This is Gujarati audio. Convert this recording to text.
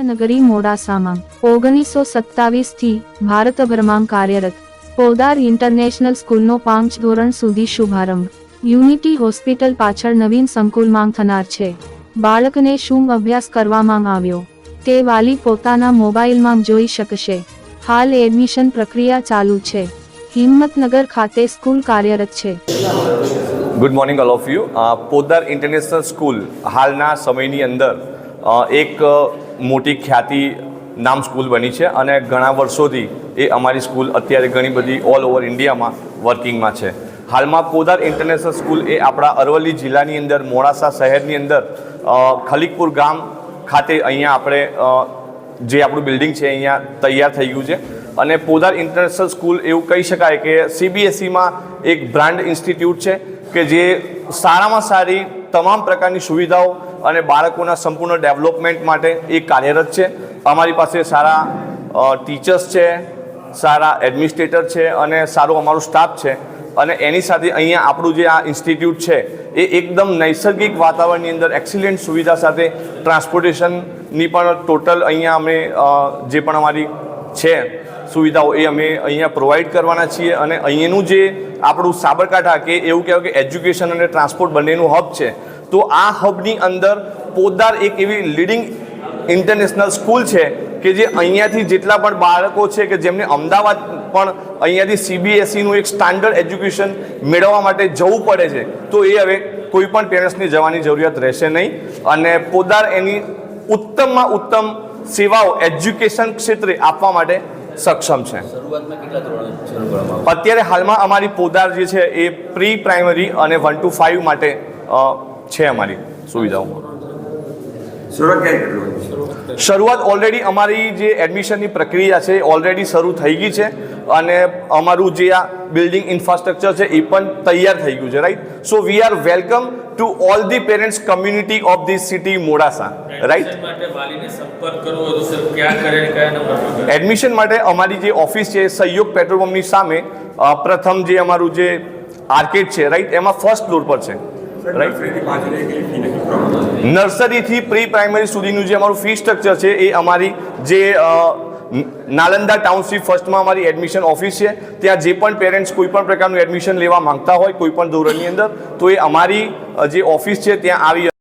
નગરી મોડાસામાં ઓગણીસો સત્તાવીસથી ભારતભરમાં કાર્યરત પોદાર ઇન્ટરનેશનલ સ્કૂલનો પાંચ ધોરણ સુધી શુભારંભ. યુનિટી હોસ્પિટલ પાછળ નવીન સંકુલ માંગ થનાર છે. બાળકને શું અભ્યાસ કરવામાં આવ્યો? તે વાલી પોતાના મોબાઈલમાં જોઈ શકશે. હાલ એડમિશન પ્રક્રિયા ચાલુ છે. હિંમતનગર ખાતે સ્કૂલ કાર્યરત છે. Good morning all of you Podar international school હાલના સમયની અંદર એક મોટી ખ્યાતિ નામ સ્કૂલ બની છે અને ઘણા વર્ષોથી એ અમારી સ્કૂલ અત્યારે ઘણી બધી ઓલ ઓવર ઇન્ડિયામાં વર્કિંગમાં છે. હાલમાં પોદાર ઇન્ટરનેશનલ સ્કૂલ એ આપણા અરવલ્લી જિલ્લાની અંદર, મોડાસા શહેરની અંદર ખલીકપુર ગામ ખાતે અહીંયા આપણે જે આપણું બિલ્ડિંગ છે અહીંયા તૈયાર થઈ ગયું છે. અને પોદાર ઇન્ટરનેશનલ સ્કૂલ એવું કહી શકાય કે સીબીએસઈમાં એક બ્રાન્ડ ઇન્સ્ટિટ્યૂટ છે કે જે સારામાં સારી તમામ પ્રકારની સુવિધાઓ અને બાળકોના સંપૂર્ણ ડેવલપમેન્ટ માટે એ કાર્યરત છે. અમારી પાસે સારા ટીચર્સ છે, સારા એડમિનિસ્ટ્રેટર છે અને સારો અમારો સ્ટાફ છે. અને એની સાથે અહીંયા આપણું જે આ ઇન્સ્ટિટ્યૂટ છે, એ એકદમ નૈસર્ગિક વાતાવરણની અંદર એક્સિલન્ટ સુવિધા સાથે ટ્રાન્સપોર્ટેશનની પણ ટોટલ અહીંયા અમે જે પણ અમારી છે સુવિધાઓ એ અમે અહીંયા પ્રોવાઈડ કરવાના છીએ. અને અહીંયાનું જે આપણું સાબરકાંઠા કે એવું કહેવાય કે એજ્યુકેશન અને ટ્રાન્સપોર્ટ બંનેનું હબ છે તો આ હબની અંદર પોદાર એક એવી લીડિંગ ઇન્ટરનેશનલ સ્કૂલ છે કે જે અહીંયાથી જેટલા પણ બાળકો છે કે જેમને અમદાવાદ પણ અહીંયાથી સીબીએસઈનું એક સ્ટાન્ડર્ડ એજ્યુકેશન મેળવવા માટે જવું પડે છે તો એ હવે કોઈ પણ પેરેન્ટ્સની જવાની જરૂરિયાત રહેશે નહીં. અને પોદાર એની ઉત્તમમાં ઉત્તમ સેવાઓ એજ્યુકેશન ક્ષેત્રે આપવા માટે સક્ષમ છે. અત્યારે હાલમાં અમારી પોદાર જે છે એ પ્રી પ્રાઇમરી અને વન ટુ ફાઇવ માટે છે અમારી સુવિધાઓ. શરૂઆત ઓલરેડી અમારી જે એડમિશનની પ્રક્રિયા છે ઓલરેડી શરૂ થઈ ગઈ છે અને અમારું જે આ બિલ્ડિંગ ઇન્ફ્રાસ્ટ્રક્ચર છે એ પણ તૈયાર થઈ ગયું છે right so we are welcome to all the parents community of this city Modasa right admission માટે? એડમિશન અમારી જે ઓફિસ છે સહયોગ પેટ્રોલ પંપની સામે પ્રથમ જે અમારું જે આર્કેડ છે રાઈટ એમાં ફર્સ્ટ ફ્લોર પર છે. રાઈટ નર્સરીથી પ્રી પ્રાઇમરી સુધીનું જે અમારું ફી સ્ટ્રક્ચર છે, એ અમારી જે નાલંદા ટાઉનશીપ ફર્સ્ટમાં અમારી એડમિશન ઓફિસ છે. ત્યાં જે પણ પેરેન્ટ્સ કોઈ પણ પ્રકારનું એડમિશન લેવા માંગતા હોય, કોઈ પણ ધોરણની અંદર, તો એ અમારી જે ઓફિસ છે, ત્યાં આવી